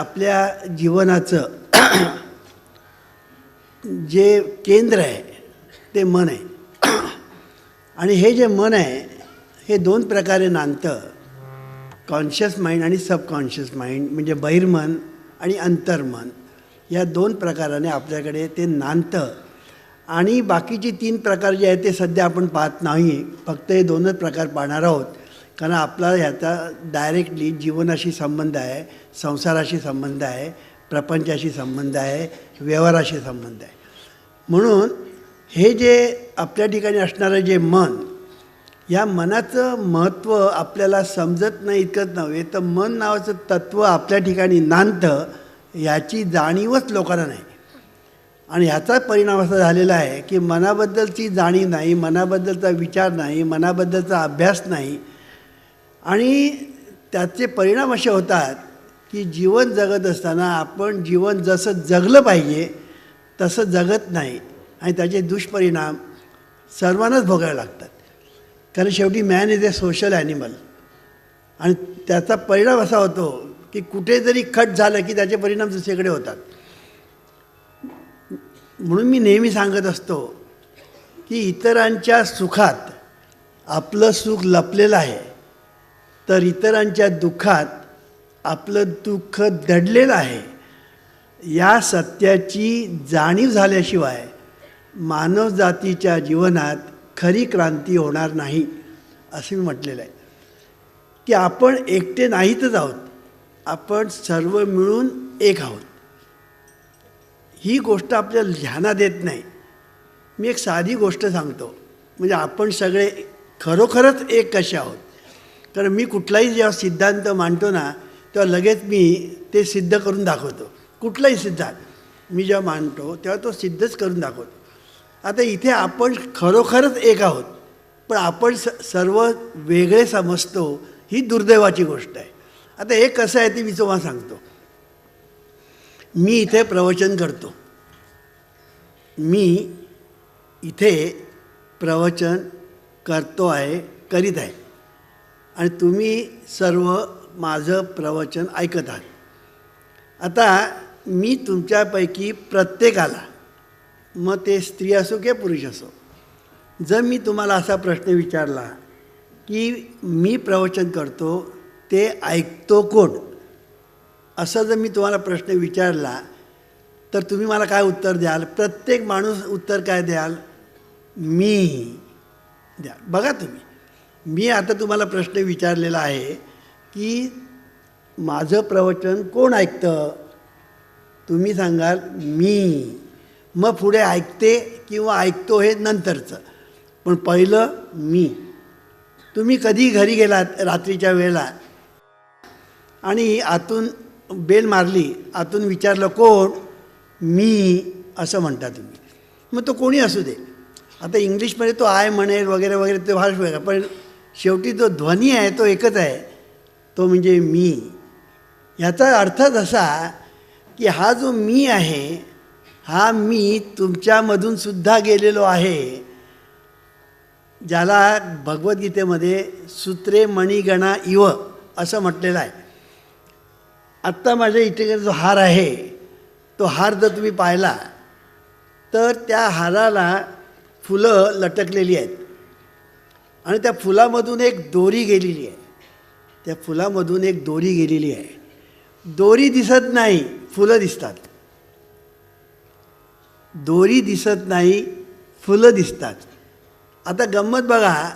आपल्या जीवनाचं जे केंद्र आहे ते मन आहे. आणि हे जे मन आहे हे दोन प्रकारे नांदतं. कॉन्शियस माइंड आणि सबकॉन्शियस माइंड म्हणजे बहिर्मन आणि अंतर्मन. या दोन प्रकाराने आपल्याकडे ते नांदतं. आणि बाकीचे तीन प्रकार जे आहेत ते सध्या आपण पाहत नाही. फक्त हे दोनच प्रकार पाहणार आहोत. कारण आपला ह्याचा डायरेक्टली जीवनाशी संबंध आहे संसाराशी संबंध आहे प्रपंचाशी संबंध आहे व्यवहाराशी संबंध आहे. म्हणून हे जे आपल्या ठिकाणी असणारं जे मन या मनाचं महत्त्व आपल्याला समजत नाही इतकंच नव्हे. तर मन नावाचं तत्त्व आपल्या ठिकाणी नांदतं याची जाणीवच लोकांना नाही. आणि ह्याचा परिणाम असा झालेला आहे की मनाबद्दलची जाणीव नाही मनाबद्दलचा विचार नाही मनाबद्दलचा अभ्यास नाही आणि त्याचे परिणाम असे होतात की जीवन जगत असताना आपण जीवन जसं जगलं पाहिजे तसं जगत नाही. आणि त्याचे दुष्परिणाम सर्वांनाच भोगायला लागतात. कारण शेवटी man is a social animal आणि त्याचा परिणाम असा होतो की कुठेतरी खट झालं की त्याचे परिणाम दुसरीकडे होतात. म्हणून मी नेहमी सांगत असतो की इतरांच्या सुखात आपलं सुख लपलेलं आहे. तर इतरांच्या दुःखात आपलं दुःख दडलेलं आहे. या सत्याची जाणीव झाल्याशिवाय मानवजातीच्या जीवनात खरी क्रांती होणार नाही असं मी म्हटलेलं आहे. की आपण एकटे नाहीतच आहोत. आपण सर्व मिळून एक आहोत. ही गोष्ट आपल्याला ध्यानात येत नाही. मी एक साधी गोष्ट सांगतो. म्हणजे आपण सगळे खरोखरच एक कसे आहोत? कारण मी कुठलाही जेव्हा सिद्धांत मांडतो ना तेव्हा लगेच मी ते सिद्ध करून दाखवतो. कुठलाही सिद्धांत मी जेव्हा मांडतो तेव्हा तो सिद्धच करून दाखवतो. आता इथे आपण खरोखरच एक आहोत पण आपण स सर्व वेगळे समजतो ही दुर्दैवाची गोष्ट आहे. आता हे कसं आहे ते मी तुम्हाला सांगतो. मी इथे प्रवचन करतो. मी इथे प्रवचन करतो आहे करीत आहे. आणि तुम्ही सर्व माझं प्रवचन ऐकत आहात. आता मी तुमच्यापैकी प्रत्येकाला मग ते स्त्री असो किंवा पुरुष असो जर मी तुम्हाला असा प्रश्न विचारला की मी प्रवचन करतो ते ऐकतो कोण? असं जर मी तुम्हाला प्रश्न विचारला तर तुम्ही मला काय उत्तर द्याल? प्रत्येक माणूस उत्तर काय द्याल? मी द्या बघा तुम्ही. मी आता तुम्हाला प्रश्न विचारलेला आहे की माझं प्रवचन कोण ऐकतं? तुम्ही सांगाल मी. मग पुढे ऐकते किंवा ऐकतो हे नंतरचं. पण पहिलं मी. तुम्ही कधी घरी गेलात रात्रीच्या वेळेला? आणि आतून बेल मारली आतून विचारलं कोण? मी असं म्हणता तुम्ही. मग तो कोणी असू दे. आता इंग्लिशमध्ये तो आय म्हणेल वगैरे वगैरे ते फार वेगळा. पण शेवटी जो ध्वनी आहे तो एकच आहे. तो म्हणजे मी. याचा अर्थच असा की हा जो मी आहे हा मी तुमच्यामधून सुद्धा गेलेलो आहे ज्याला भगवद्गीतेमध्ये सूत्रे मणिगणा इव असं म्हटलेलं आहे. आत्ता माझ्या इथे जो हार आहे तो हार जर तुम्ही पाहिला तर त्या हाराला फुलं लटकलेली आहेत. आणि त्या फुलामधून एक दोरी गेलेली आहे. त्या फुलामधून एक दोरी गेलेली आहे. दोरी दिसत नाही फुलं दिसतात. दोरी दिसत नाही फुलं दिसतात. आता गंमत बघा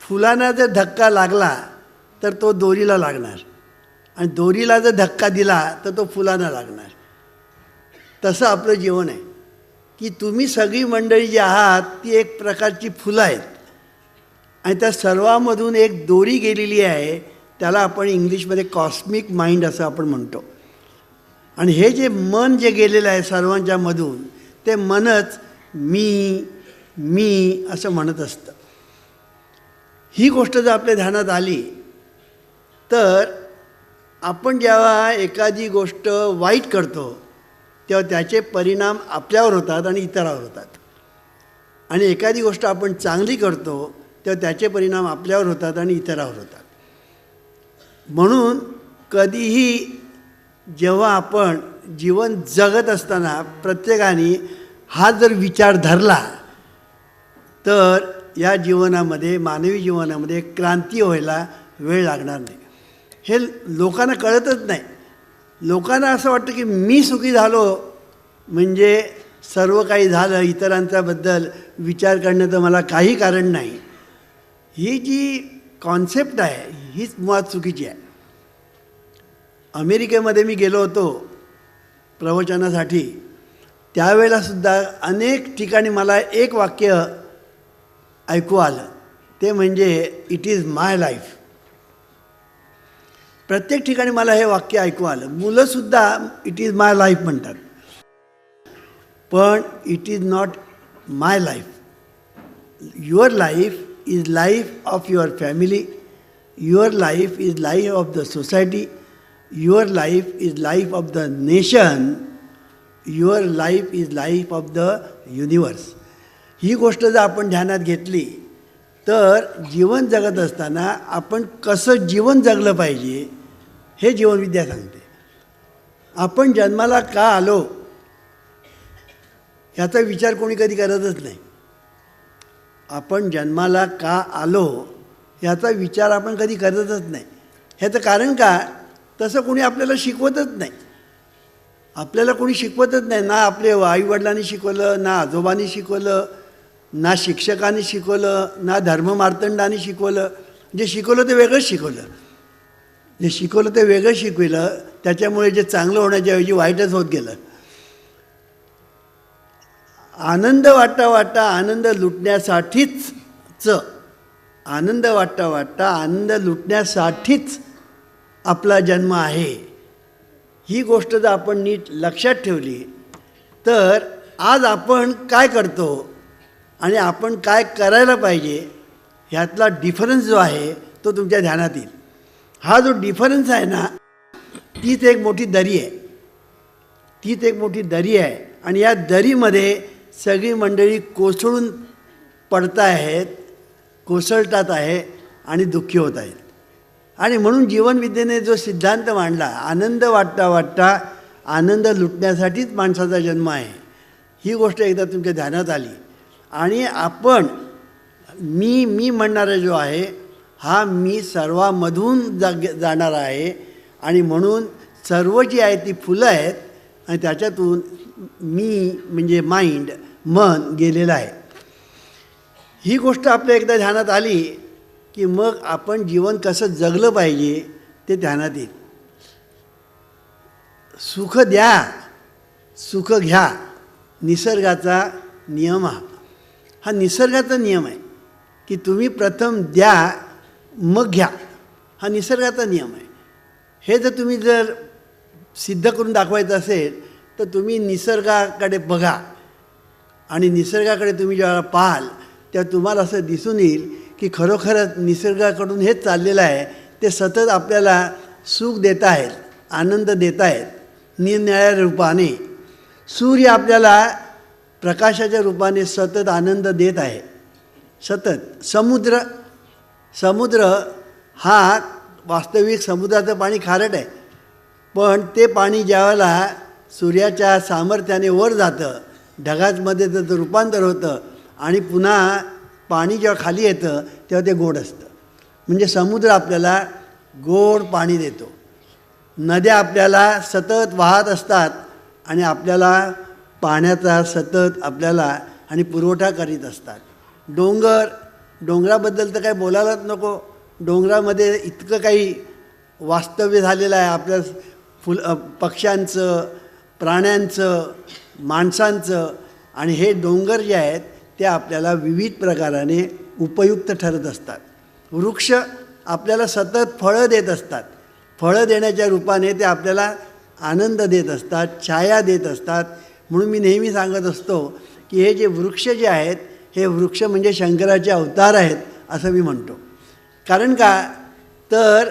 फुलांना जर धक्का लागला तर तो दोरीला लागणार. आणि दोरीला जर धक्का दिला तर तो फुलांना लागणार. तसं आपलं जीवन आहे. की तुम्ही सगळी मंडळी जी आहात ती एक प्रकारची फुलं आहेत. आणि त्या सर्वामधून एक दोरी गेलेली आहे त्याला आपण इंग्लिशमध्ये कॉस्मिक माइंड असं आपण म्हणतो. आणि हे जे मन जे गेलेलं आहे सर्वांच्या मधून ते मनच मी मी असं म्हणत असतं. ही गोष्ट जर आपल्या ध्यानात आली तर आपण जेव्हा एखादी गोष्ट वाईट करतो तेव्हा त्याचे परिणाम आपल्यावर होतात आणि इतरावर होतात. आणि एखादी गोष्ट आपण चांगली करतो तेव्हा त्याचे परिणाम आपल्यावर होतात आणि इतरावर होतात. म्हणून कधीही जेव्हा आपण जीवन जगत असताना प्रत्येकाने हा जर विचार धरला तर या जीवनामध्ये मानवी जीवनामध्ये क्रांती व्हायला वेळ लागणार नाही. हे लोकांना कळतच नाही. लोकांना असं वाटतं की मी सुखी झालो म्हणजे सर्व काही झालं इतरांच्याबद्दल विचार करण्याचं मला काही कारण नाही. ही जी कॉन्सेप्ट आहे हीच मुळात चुकीची आहे. अमेरिकेमध्ये मी गेलो होतो प्रवचनासाठी. त्यावेळेलासुद्धा अनेक ठिकाणी मला एक वाक्य ऐकू आलं. ते म्हणजे इट इज माय लाईफ प्रत्येक ठिकाणी मला हे वाक्य ऐकू आलं. मुलंसुद्धा इट इज माय लाईफ म्हणतात. पण it is not my life your life is life of your family your life is life of the society your life is life of the nation your life is life of the universe ही गोष्ट जर आपण ध्यानात घेतली तर जीवन जगत असताना आपण कसं जीवन जगलं पाहिजे हे जीवनविद्या सांगते. आपण जन्माला का आलो ह्याचा विचार कोणी कधी करतच नाही. आपण जन्माला का आलो याचा विचार आपण कधी करतच नाही. ह्याचं कारण का? तसं कोणी आपल्याला शिकवतच नाही. आपल्याला कोणी शिकवतच नाही. ना आपले आईवडिलांनी शिकवलं ना आजोबांनी शिकवलं ना शिक्षकांनी शिकवलं ना धर्ममार्तंडांनी शिकवलं. जे शिकवलं ते वेगळंच शिकवलं. जे शिकवलं ते वेगळं शिकविलं त्याच्यामुळे जे चांगलं होण्याच्या ऐवजी वाईटच होत गेलं. आनंद वाटता वाटता आनंद लुटण्यासाठीच च. आनंद वाटता वाटता आनंद लुटण्यासाठीच आपला जन्म आहे. ही गोष्ट जर आपण नीट लक्षात ठेवली तर आज आपण काय करतो आणि आपण काय करायला पाहिजे ह्यातला डिफरन्स जो आहे तो तुमच्या ध्यानात येईल. हा जो डिफरन्स आहे ना तीच एक मोठी दरी आहे. तीच एक मोठी दरी आहे. आणि या दरीमध्ये सगळी मंडळी कोसळून पडत आहेत कोसळतात आहे आणि दुःखी होत आहेत. आणि म्हणून जीवनविद्येने जो सिद्धांत मांडला आनंद वाटता वाटता आनंद लुटण्यासाठीच माणसाचा जन्म आहे. ही गोष्ट एकदा तुमच्या ध्यानात आली. आणि आपण मी मी म्हणणारा जो आहे हा मी सर्वामधून जाग जाणारा आहे. आणि म्हणून सर्व जी आहे ती फुलं आहेत आणि त्याच्यातून मी म्हणजे माइंड मन गेलेलं आहे. ही गोष्ट आपल्या एकदा ध्यानात आली की मग आपण जीवन कसं जगलं पाहिजे ते ध्यानात येईल. सुख द्या सुख घ्या निसर्गाचा नियम हा. हा निसर्गाचा नियम आहे की तुम्ही प्रथम द्या मग घ्या. हा निसर्गाचा नियम आहे. हे जर तुम्ही जर सिद्ध करून दाखवायचं असेल तर तुम्ही निसर्गाकडे बघा. आणि निसर्गाकडे तुम्ही जेव्हा पाहाल तेव्हा तुम्हाला असं दिसून येईल की खरोखरच निसर्गाकडून हेच चाललेलं आहे. ते सतत आपल्याला सुख देत आहेत आनंद देत आहेत निरनिळ्या रूपाने. सूर्य आपल्याला प्रकाशाच्या रूपाने सतत आनंद देत आहे. सतत. समुद्र समुद्र हा वास्तविक समुद्राचं पाणी खारट आहे. पण ते पाणी ज्यावेळेला सूर्याच्या सामर्थ्याने वर जातं ढगांमध्ये त्याचं रूपांतर होतं आणि पुन्हा पाणी जेव्हा खाली येतं तेव्हा ते गोड असतं. म्हणजे समुद्र आपल्याला गोड पाणी देतो. नद्या आपल्याला सतत वाहत असतात आणि आपल्याला पाण्याचा सतत आपल्याला आणि पुरवठा करीत असतात. डोंगर डोंगराबद्दल तर काही बोलायलाच नको. डोंगरामध्ये इतकं काही वास्तव्य झालेलं आहे आपल्या फुल पक्ष्यांचं प्राण्यांचं माणसांचं आणि हे डोंगर जे आहेत ते आपल्याला विविध प्रकाराने उपयुक्त ठरत असतात. वृक्ष आपल्याला सतत फळं देत असतात. फळं देण्याच्या रूपाने ते आपल्याला आनंद देत असतात छाया देत असतात. म्हणून मी नेहमी सांगत असतो की हे जे वृक्ष जे आहेत हे वृक्ष म्हणजे शंकराचे अवतार आहेत असं मी म्हणतो. कारण का? तर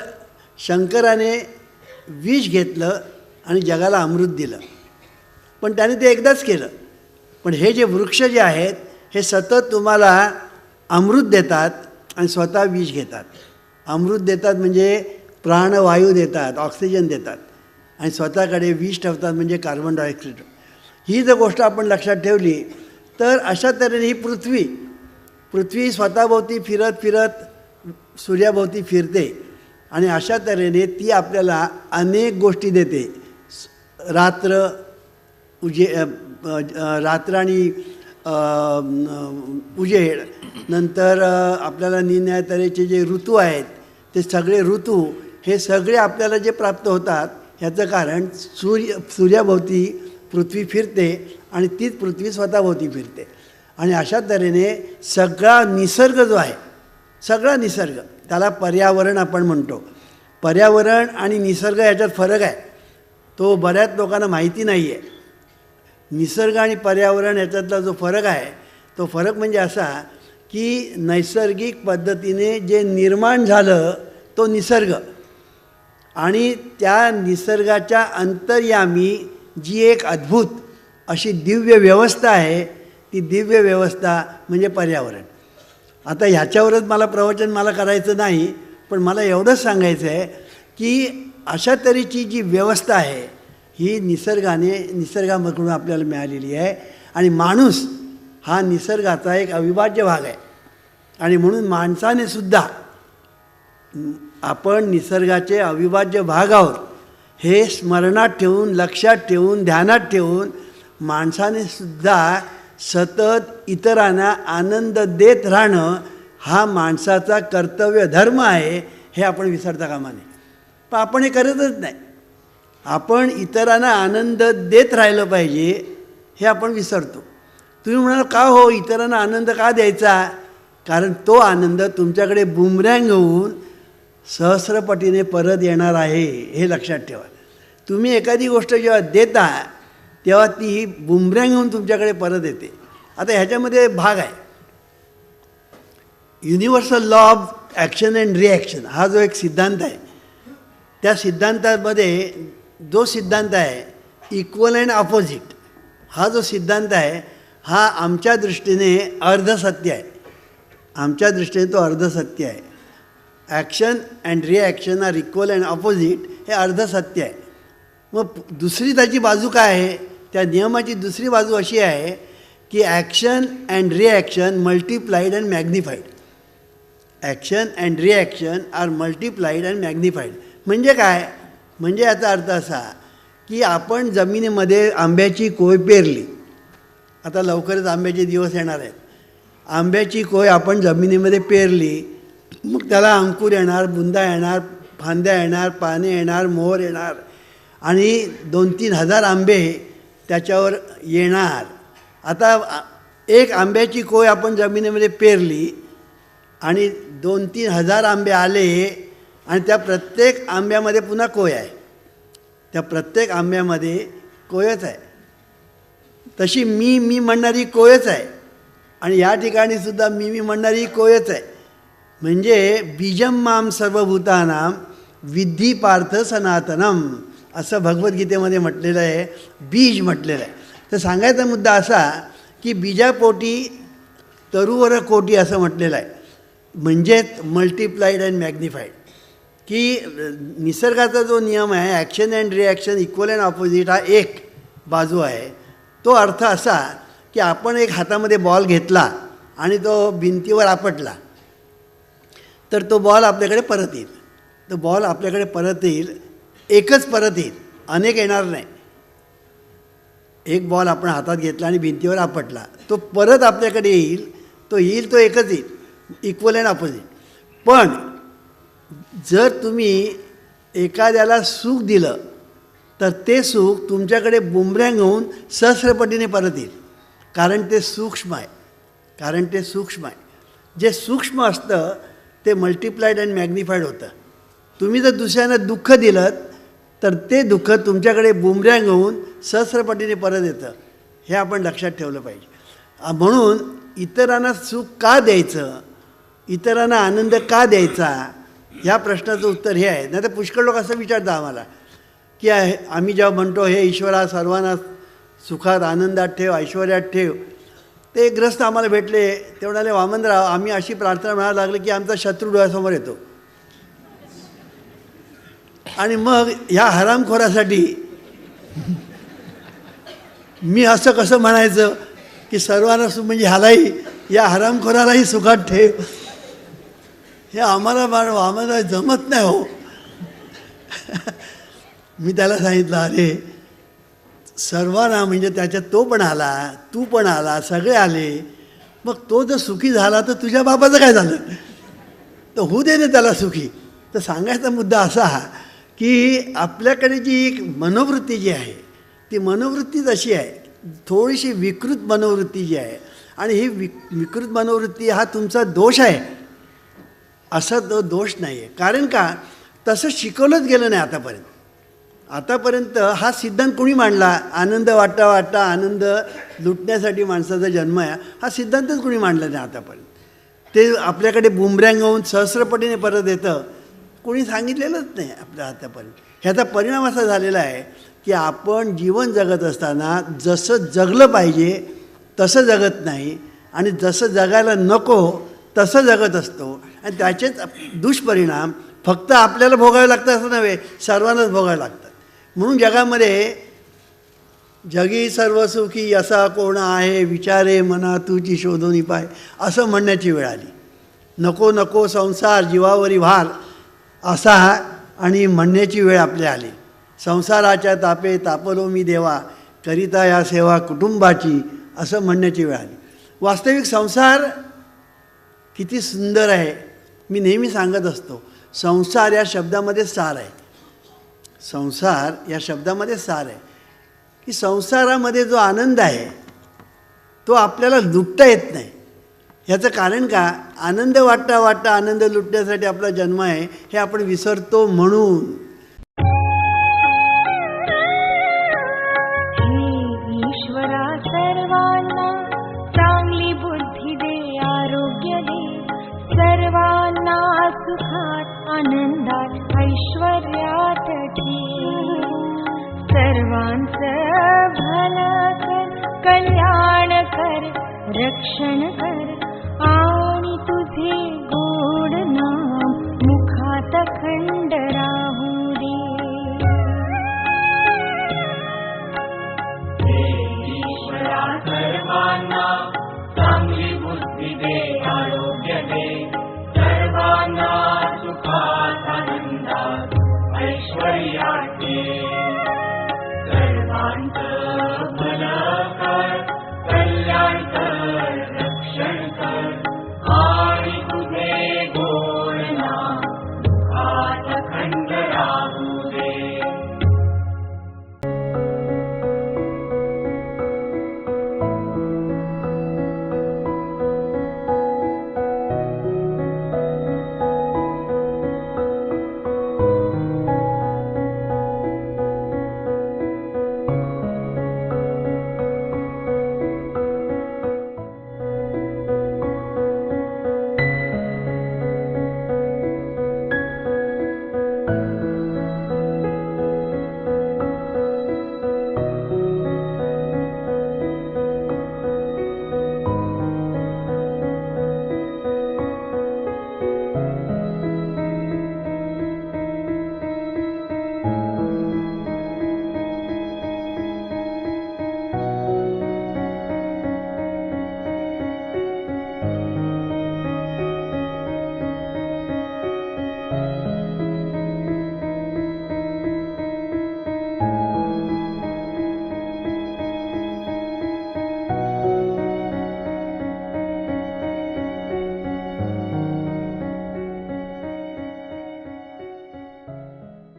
शंकराने विष घेतलं आणि जगाला अमृत दिलं. पण त्याने ते एकदाच केलं. पण हे जे वृक्ष जे आहेत हे सतत तुम्हाला अमृत देतात आणि स्वतः विष घेतात. अमृत देतात म्हणजे प्राणवायू देतात ऑक्सिजन देतात आणि स्वतःकडे विष ठेवतात म्हणजे कार्बन डायऑक्साईड ही जर गोष्ट आपण लक्षात ठेवली तर अशा तऱ्हेने ही पृथ्वी पृथ्वी स्वतःभोवती फिरत फिरत सूर्याभोवती फिरते आणि अशा तऱ्हेने ती आपल्याला अनेक गोष्टी देते. रात्र उजे रातराणी रात्र आणि उजेड. नंतर आपल्याला निन्या तऱ्हेचे जे ऋतू आहेत ते सगळे ऋतू हे सगळे आपल्याला जे प्राप्त होतात ह्याचं कारण सूर्य सूर्याभोवती पृथ्वी फिरते आणि तीच पृथ्वी स्वतःभोवती फिरते. आणि अशा तऱ्हेने सगळा निसर्ग जो आहे सगळा निसर्ग त्याला पर्यावरण आपण म्हणतो. पर्यावरण आणि निसर्ग याच्यात फरक आहे. तो बऱ्याच लोकांना माहिती नाही आहे निसर्ग आणि पर्यावरण याच्यातला जो फरक आहे तो फरक म्हणजे असा की नैसर्गिक पद्धतीने जे निर्माण झालं तो निसर्ग. आणि त्या निसर्गाच्या अंतर्यामी जी एक अद्भुत अशी दिव्य व्यवस्था आहे ती दिव्य व्यवस्था म्हणजे पर्यावरण. आता ह्याच्यावरच मला प्रवचन मला करायचं नाही पण मला एवढंच सांगायचं आहे की अशा तऱ्हेची जी व्यवस्था आहे ही निसर्गाने निसर्गामधून आपल्याला मिळालेली आहे. आणि माणूस हा निसर्गाचा एक अविभाज्य भाग आहे. आणि म्हणून माणसाने सुद्धा आपण निसर्गाचे अविभाज्य भाग आहोत हे स्मरणात ठेवून लक्षात ठेवून ध्यानात ठेवून माणसाने सुद्धा सतत इतरांना आनंद देत राहणं हा माणसाचा कर्तव्य धर्म आहे हे आपण विसरता कामा नये. पण आपण हे करतच नाही. आपण इतरांना आनंद देत राहिलं पाहिजे हे आपण विसरतो. तुम्ही म्हणाल का हो? इतरांना आनंद का द्यायचा? कारण तो आनंद तुमच्याकडे बुमरँग होऊन सहस्रपटीने परत येणार आहे हे लक्षात ठेवा. तुम्ही एखादी गोष्ट जेव्हा देता तेव्हा ती ही बुमरँग होऊन तुमच्याकडे परत येते. आता ह्याच्यामध्ये भाग आहे. Universal law of action and reaction हा जो एक सिद्धांत आहे त्या सिद्धांतामध्ये जो सिद्धांत आहे इक्वल अँड ऑपोजिट हा जो सिद्धांत आहे हा आमच्या दृष्टीने अर्धसत्य आहे. आमच्या दृष्टीने तो अर्धसत्य आहे. Action and reaction are equal and opposite हे अर्धसत्य आहे. मग दुसरी त्याची बाजू काय आहे? त्या नियमाची दुसरी बाजू अशी आहे की action and reaction multiplied and magnified action and reaction are multiplied and magnified म्हणजे काय? म्हणजे याचा अर्थ असा की आपण जमिनीमध्ये आंब्याची कोय पेरली आता लवकरच आंब्याचे दिवस येणार आहेत. आंब्याची कोय आपण जमिनीमध्ये पेरली मग त्याला अंकुर येणार बुंदा येणार फांद्या येणार पाने येणार मोहर येणार आणि दोन तीन हजार आंबे त्याच्यावर येणार. आता एक आंब्याची कोय आपण जमिनीमध्ये पेरली आणि दोन तीन हजार आंबे आले आणि त्या प्रत्येक आंब्यामध्ये पुन्हा कोय आहे? त्या प्रत्येक आंब्यामध्ये कोयच आहे. तशी मी मी म्हणणारी कोयच आहे. आणि या ठिकाणी सुद्धा मी मी म्हणणारी कोयच आहे. म्हणजे बीजम माम सर्वभूतानाम विद्धी पार्थ सनातनम असं भगवद्गीतेमध्ये म्हटलेलं आहे. बीज म्हटलेलं आहे. तर सांगायचा मुद्दा असा की बीजापोटी तरुवर कोटी असं म्हटलेलं आहे. म्हणजेच मल्टिप्लाईड अँड मॅग्निफाईड की निसर्गाचा जो नियम आहे action and reaction equal and opposite हा एक बाजू आहे. तो अर्थ असा की आपण एक हातामध्ये बॉल घेतला आणि तो भिंतीवर आपटला तर तो बॉल आपल्याकडे परत येईल. तो बॉल आपल्याकडे परत येईल एकच परत येईल अनेक येणार नाही. एक बॉल आपण हातात घेतला आणि भिंतीवर आपटला तो परत आपल्याकडे येईल तो येईल तो एकच येईल इक्वल अँड ऑपोजिट पण जर तुम्ही एखाद्याला सुख दिलं तर ते सुख तुमच्याकडे बुमऱ्यांग होऊन सहस्रपटीने परत येईल. कारण ते सूक्ष्म आहे. कारण ते सूक्ष्म आहे. जे सूक्ष्म असतं ते मल्टिप्लाईड अँड मॅग्निफाईड होतं. तुम्ही जर दुसऱ्यांना दुःख दिलं तर ते दुःख तुमच्याकडे बुमऱ्यांग होऊन सहस्रपटीने परत येतं. हे आपण लक्षात ठेवलं पाहिजे. म्हणून इतरांना सुख का द्यायचं? इतरांना आनंद का द्यायचा? ह्या प्रश्नाचं उत्तर हे आहे. नाही तर पुष्कळ लोक असं विचारतात आम्हाला की आहे- आम्ही जेव्हा म्हणतो हे ईश्वरा सर्वांना सुखात आनंदात ठेव ऐश्वर्यात ठेव. ते ग्रस्त आम्हाला भेटले ते म्हणाले वामनराव आम्ही अशी प्रार्थना म्हणायला लागले की आमचा शत्रू डोळ्यासमोर येतो. आणि मग ह्या हरामखोरासाठी मी असं कसं म्हणायचं की सर्वांना म्हणजे ह्यालाही या हरामखोरालाही सुखात ठेव. हे आम्हाला बाळ आम्हाला जमत नाही हो. मी त्याला सांगितलं अरे सर्वांना म्हणजे त्याच्यात तो पण आला तू पण आला सगळे आले. मग तो जर सुखी झाला तर तुझ्या बाबाचं काय झालं? तर होऊ दे ना त्याला सुखी. तर सांगायचा मुद्दा असा की आपल्याकडे जी एक मनोवृत्ती जी आहे ती मनोवृत्तीच अशी आहे. थोडीशी विकृत मनोवृत्ती जी आहे. आणि ही विक विकृत मनोवृत्ती हा तुमचा दोष आहे. असा तो दोष नाही आहे कारण का? तसं शिकवलंच गेलं नाही आतापर्यंत. आतापर्यंत हा सिद्धांत कोणी मांडला? आनंद वाटा वाटा आनंद लुटण्यासाठी माणसाचा जन्म आहे. हा सिद्धांतच कोणी मांडला नाही आतापर्यंत. ते आपल्याकडे बुमऱ्यांग होऊन सहस्रपटीने परत येतं. कोणी सांगितलेलंच नाही आपल्या आतापर्यंत. ह्याचा परिणाम असा झालेला आहे की आपण जीवन जगत असताना जसं जगलं पाहिजे तसं जगत नाही. आणि जसं जगायला नको तसं जगत असतो. आणि त्याचेच दुष्परिणाम फक्त आपल्याला भोगावे लागतात असं नव्हे सर्वांनाच भोगावे लागतात. म्हणून जगामध्ये जगी सर्व सुखी असा कोण आहे विचारे मना तुझी शोधून पाय असं म्हणण्याची वेळ आली. नको नको संसार जीवावरी भार असा आणि म्हणण्याची वेळ आपल्या आली. संसाराच्या तापे तापलो मी देवा करिता या सेवा कुटुंबाची असं म्हणण्याची वेळ आली. वास्तविक संसार किती सुंदर आहे. मी नेहमी सांगत असतो संसार या शब्दामध्ये सार आहे. संसार या शब्दामध्ये सार आहे. की संसारामध्ये जो आनंद आहे तो आपल्याला लुटता येत नाही. ह्याचं कारण का? आनंद वाटता वाटता आनंद लुटण्यासाठी आपला जन्म आहे हे आपण विसरतो म्हणून. कर कल्याण कर रक्षण कर। आणि तुझे गोड